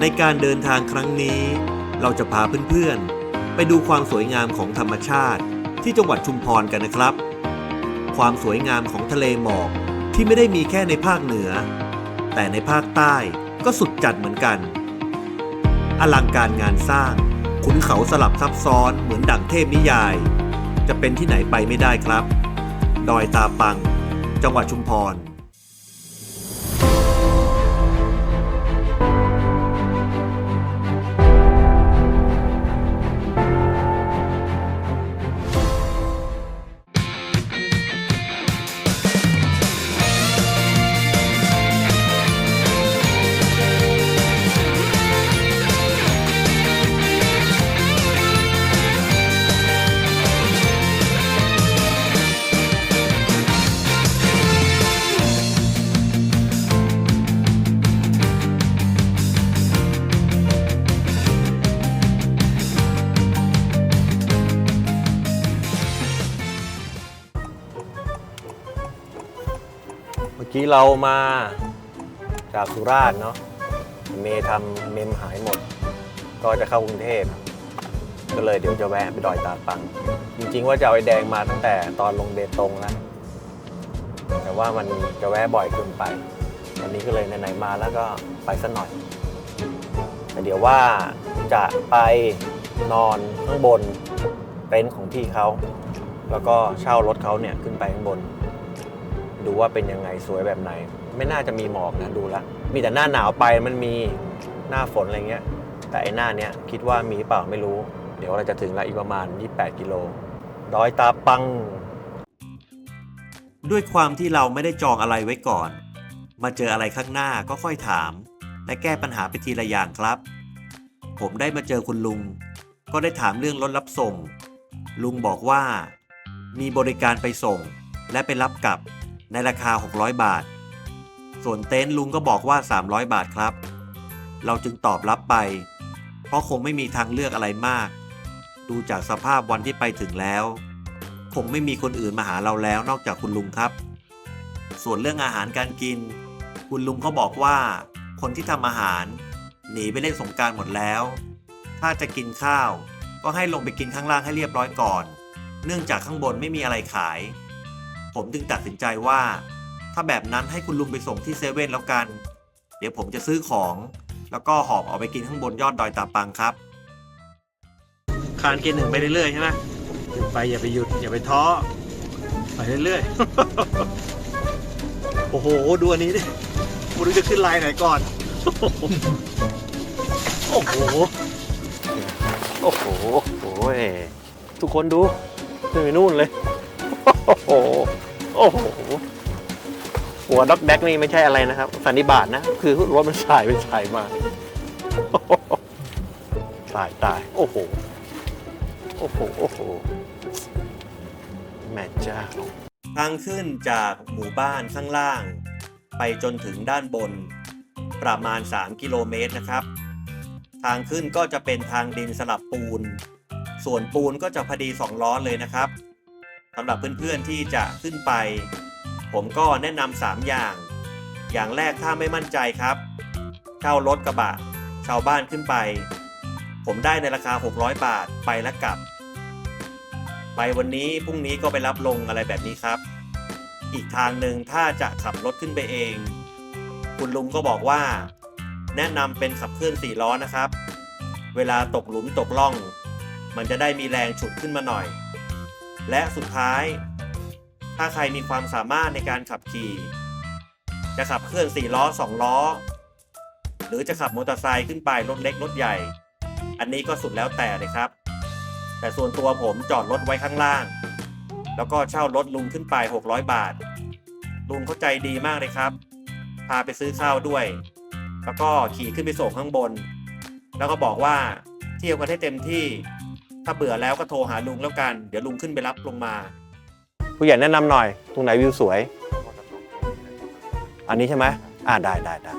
ในการเดินทางครั้งนี้ เราจะพาเพื่อนๆ ไปดูความสวยงามของธรรมชาติ ที่จังหวัดชุมพรกันนะครับ ความสวยงามของทะเลหมอกที่ไม่ได้มีแค่ในภาคเหนือ แต่ในภาคใต้ก็สุดจัดเหมือนกัน อลังการงานสร้างขุนเขาสลับซับซ้อนเหมือนดั่งเทพนิยาย จะเป็นที่ไหนไปไม่ได้ครับ ดอยตาปัง จังหวัดชุมพร มื่อกี้เรามาจากสุราษฎร์เนาะเมย์ทำเมมหายหมด ก็จะเข้ากรุงเทพ ก็เลยเดี๋ยวจะแวะไปดอยตาปัง จริงๆว่าจะเอาไอ้แดงมาตั้งแต่ตอนลงเบตงแล้วแต่ว่ามันจะแวะบ่อยเกินไป วันนี้ก็เลยไหนๆมาแล้วก็ไปสักหน่อยแต่เดี๋ยวว่าจะไปนอนข้างบนเต็นท์ของพี่เขา แล้วก็เช่ารถเขาเนี่ยขึ้นไปข้างบน ดูว่าเป็นยังไงสวยแบบไหน ไม่น่าจะมีหมอกนะดูแล้วมีแต่หน้าหนาวไปมันมีหน้าฝนอะไรเงี้ย แต่ไอ้หน้าเนี้ยคิดว่ามีเปล่าไม่รู้ เดี๋ยวเราจะถึงล้วอีกประมาณ 28 กิโลดอยตาปัง ด้วยความที่เราไม่ได้จองอะไรไว้ก่อน มาเจออะไรข้างหน้าก็ค่อยถาม และแก้ปัญหาไปทีละอย่างครับ ผมได้มาเจอคุณลุง ก็ได้ถามเรื่องรถรับส่ง ลุงบอกว่า มีบริการไปส่งและไปรับกลับ ในราคา 600 บาท ส่วนเต็นท์ลุงก็บอกว่า 300 บาทครับ เราจึงตอบรับไป เพราะคงไม่มีทางเลือกอะไรมาก ดูจากสภาพวันที่ไปถึงแล้ว คงไม่มีคนอื่นมาหาเราแล้วนอกจากคุณลุงครับ ส่วนเรื่องอาหารการกิน คุณลุงเขาบอกว่า คนที่ทำอาหาร หนีไปเล่นสงการหมดแล้ว ถ้าจะกินข้าว ก็ให้ลงไปกินข้างล่างให้เรียบร้อยก่อน เนื่องจากข้างบนไม่มีอะไรขาย ผมจึงตัดสินใจว่า ถ้าแบบนั้นให้คุณลุงไปส่งที่เซเว่นแล้วกัน เดี๋ยวผมจะซื้อของ แล้วก็หอบออกไปกินข้างบนยอดดอยตาปังครับ คานเกียร์หนึ่งไปเรื่อยๆใช่ไหมหยุดไปอย่าไปหยุดอย่าไปท้อไปเรื่อยๆ โอ้โหดูอันนี้ดิไม่รู้จะขึ้นลายไหนก่อน โอ้โห โอ้โหโอ้ยทุกคนดูขึ้นไปนู่นเลย โอ้โห โอ้โห หัวด็อกแดกนี่ไม่ใช่อะไรนะครับ สันนิบาตนะ คือรถมันสายเป็นสายมาตายตาย โอ้โห โอ้โห โอ้โห แม่เจ้า ทางขึ้นจากหมู่บ้านข้างล่าง ไปจนถึงด้านบน ประมาณ 3 กิโลเมตรนะครับ ทางขึ้นก็จะเป็นทางดินสลับปูน ส่วนปูนก็จะพอดี 2 ล้อเลยนะครับ สำหรับเพื่อนๆที่จะขึ้นไป ผมก็แนะนำ3อย่าง อย่างแรกถ้าไม่มั่นใจครับ เช่ารถกระบะชาวบ้านขึ้นไป ผมได้ในราคา 600 บาทไปและกลับ ไปวันนี้พรุ่งนี้ก็ไปรับลงอะไรแบบนี้ครับ อีกทางหนึ่งถ้าจะขับรถขึ้นไปเอง คุณลุงก็บอกว่า แนะนำเป็นขับเคลื่อนสี่ล้อนะครับ เวลาตกหลุมตกล่อง มันจะได้มีแรงฉุดขึ้นมาหน่อย และสุดท้าย ถ้าใครมีความสามารถในการขับขี่ จะขับเคลื่อนสี่ล้อสองล้อ หรือจะขับมอเตอร์ไซค์ขึ้นไปรถเล็กรถใหญ่ อันนี้ก็สุดแล้วแต่เลยครับ แต่ส่วนตัวผมจอดรถไว้ข้างล่าง แล้วก็เช่ารถลุงขึ้นไป 600 บาท ลุงเข้าใจดีมากเลยครับ พาไปซื้อข้าวด้วย แล้วก็ขี่ขึ้นไปส่งข้างบน แล้วก็บอกว่าเที่ยวกันให้เต็มที่ ถ้าเบื่อแล้วก็โทรหาลุงแล้วกัน เดี๋ยวลุงขึ้นไปรับลงมา ผู้ใหญ่แนะนำหน่อย ตรงไหนวิวสวย อันนี้ใช่ไหมอ่าได้ได้ได้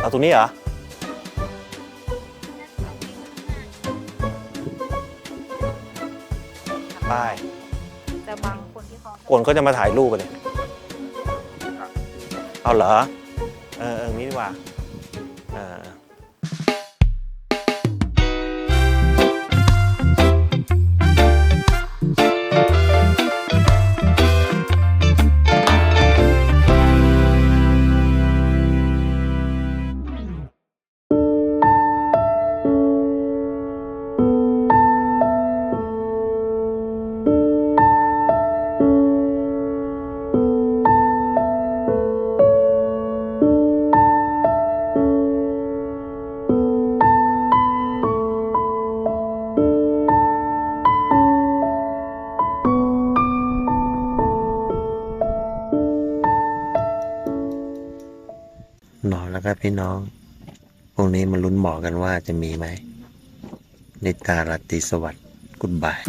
เอาตรงนี้เหรอไปแต่บางคนที่เขาคนก็จะมาถ่ายรูปกันเลยเอาเหรอ เออเอองี้ดีกว่าอ่านอ นแล้วครับพี่น้องพรุ่งนี้มันลุ้นหมอกันว่าจะมีไหมนิตาราตรีสวัสดิ์กุดบาย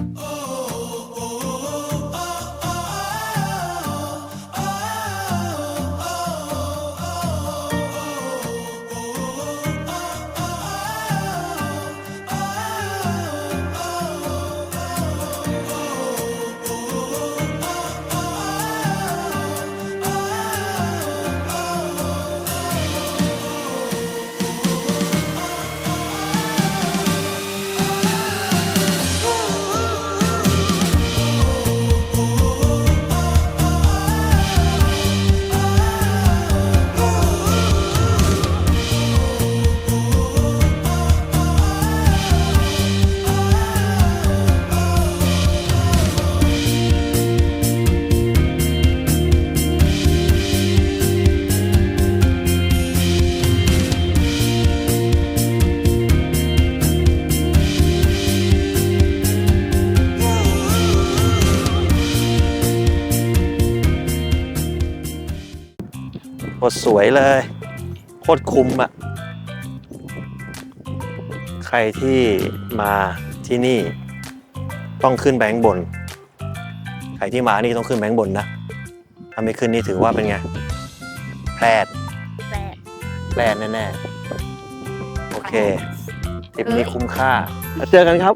โคตรสวยเลย โคตรคุ้มอะ่ะ ใครที่มาที่นี่ต้องขึ้นแบงค์บน ใครที่มานี่ต้องขึ้นแบงค์บนนะ ถ้าไม่ขึ้นนี่ถือว่าเป็นไงแพลดแปดแพลดแน่ๆ โอเคทริปนี้คุ้มค่าแล้วเจอกันครับ